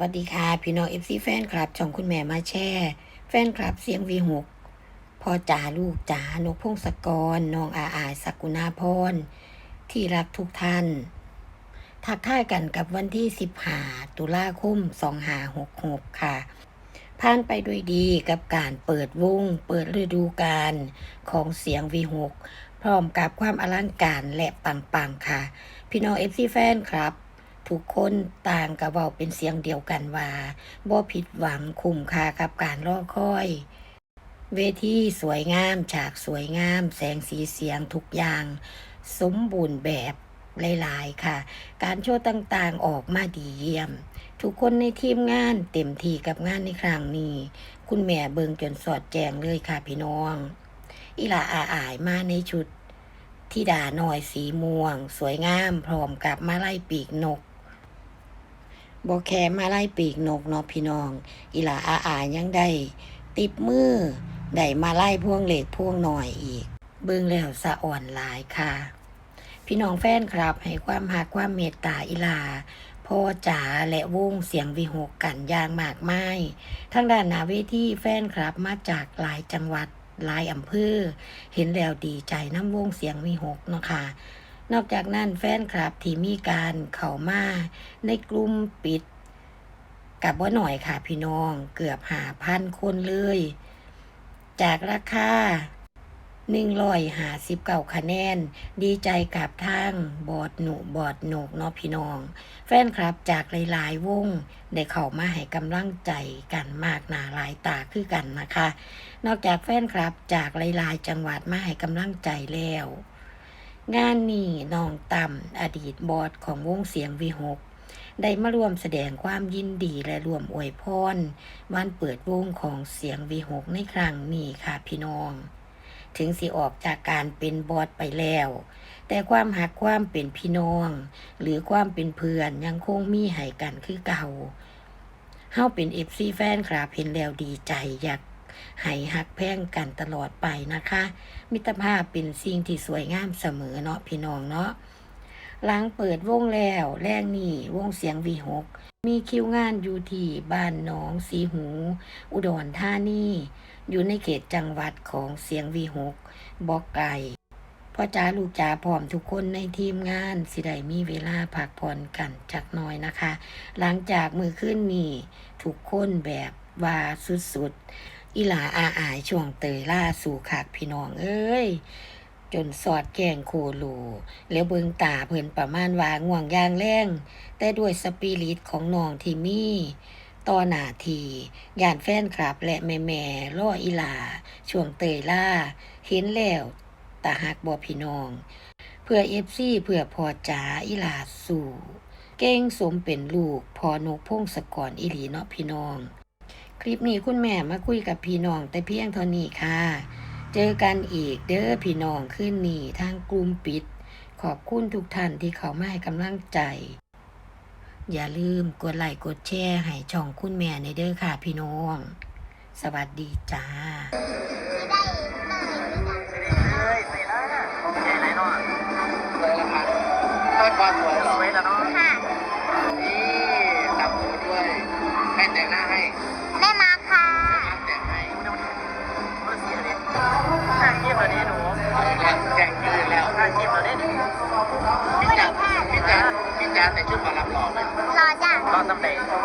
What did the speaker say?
วัสดีค่ะ พี่น้องเอฟซีแฟนคลับช่องคุณแม่มาแช่ แฟนคลับเสียงวีหกพ่อจ๋าลูกจ๋านกพงศกรน้องอาอายสกุณาพรที่รักทุกท่าน ทักทายกันกับวันที่สิบหาตุลาคมสองหาหกหกค่ะ ผ่านไปด้วยดีกับการเปิดวง เปิดฤดูกาลของเสียงวีหกพร้อมกับความอลังการและปังๆค่ะ พี่น้องเอฟซีแฟนครับ ทุกคนต่างกระเว้าเป็นเสียงเดียวกันว่าบ่ผิดหวังคุ้มค่ากับการรอคอย เวทีสวยงาม ฉากสวยงาม แสงสีเสียงทุกอย่าง สมบูรณ์แบบหลายๆ ค่ะ การโชว์ต่างๆออกมาดีเยี่ยม ทุกคนในทีมงานเต็มที่กับงานในครั้งนี้ คุณแม่เบิงจนสอดแจงเลยค่ะพี่น้อง อีหลาอาอายมาในชุดที่ดาหน่อยสีม่วง สวยงามพร้อมกับมาไล่ปีกนก บอแค่มาไล่ปีกนกเนาะพี่น้อง อีหลาอาอายังได้ ติบมือได้มาไล่พวงเหล็กพวงหน่อยอีก เบิ่งแล้วสะอ่อนหลายค่ะ พี่น้องแฟนครับ ให้ความหักความเมตตาอีหลาพ่อจ๋าและวงเสียงวิหกกันยางมากมายทั้งด้านนาเวทีแฟนครับมาจากหลายจังหวัดหลายอำเภอเห็นแล้วดีใจน้ำวงเสียงวิหกเนาะค่ะ นอกจากนั้นแฟนคลับที่มีการเข้ามาในกลุ่มปิดกับว่าหน่อยค่ะพี่น้องเกือบหาพันคนเลย จากราคาหนึ่งร้อยหาสิบเก้าคะแนน ดีใจกับทางบอดหนุบอดหนกเนาะพี่น้อง แฟนคลับจากหลาย ๆ วง ได้เข้ามาให้กำลังใจกันมากหนาหลายตาคือกันนะคะ นอกจากแฟนคลับจากหลาย ๆ จังหวัดมาให้กำลังใจแล้ว งานนี้น้องต่ำอดีตบอสของวงเสียงวีหกได้มาร่วมแสดงความยินดีและร่วมอวยพรวันเปิดวงของเสียงวีหกในครั้งนี้ค่ะพี่น้อง ถึงสิออกจากการเป็นบอสไปแล้ว แต่ความหักความเป็นพี่น้อง หรือความเป็นเพื่อนยังคงมีให้กันคือเก่าเฮาเป็นเอฟซีแฟนครับเห็นแล้วดีใจอยาก ให้หักแพ่งกันตลอดไปนะคะ มิตรภาพเป็นสิ่งที่สวยงามเสมอเนาะพี่น้องเนาะหลังเปิดวงแล้วแรงนี่วงเสียงวีหกมีคิวงานอยู่ที่บ้านหนองสีหู อุดรธานีอยู่ในเขตจังหวัดของเสียงวีหกบอกไก่พ่อจ้าลูกจ้าพร้อมทุกคนในทีมงานสิได้มีเวลาพักผ่อนกันจักน่อยนะคะ หลังจากมือขึ้นนี่ทุกคนแบบว่าสุดๆ อีหลาอาอายช่วงเตยล่าสู่ขากพี่น้องเอ้ย จนสอดแกงโคโลแล้วเบิงตาเพิ่นประมาณว่าง่วงยางแรงแต่ด้วยสปิริตของน้องที่มีต่อหน้าทีย่านแฟนคลับและแม่แม่ล่ออีหลา ช่วงเตยล่า เห็นแล้วตาหักบ่พี่น้อง เพื่อเอฟซีเพื่อพอจ๋าอีหลาสู่ เก่งสมเป็นลูกพอนกพงศกรอีหลีเนาะพี่น้อง ลิปนี้คุณแม่มาคุยกับพี่น้องแต่เพียงเท่านี้ค่ะ เจอกันอีกเด้อพี่น้องขึ้นนี่ทางกลุ่มปิด ขอบคุณทุกท่านที่เขามาให้กำลังใจ อย่าลืมกดไลค์กดแชร์ให้ช่องคุณแม่ในเด้อค่ะพี่น้อง สวัสดีจ้าเฮ้ยส่ละโอเคเลยเนาะสวยละพันค่อยความสวย พี่จ๋าพี่จ๋าพี่จ๋าแต่ชุดหมอลำหล่อไหม รอจ้ะ ตอนตำแหน่ง เ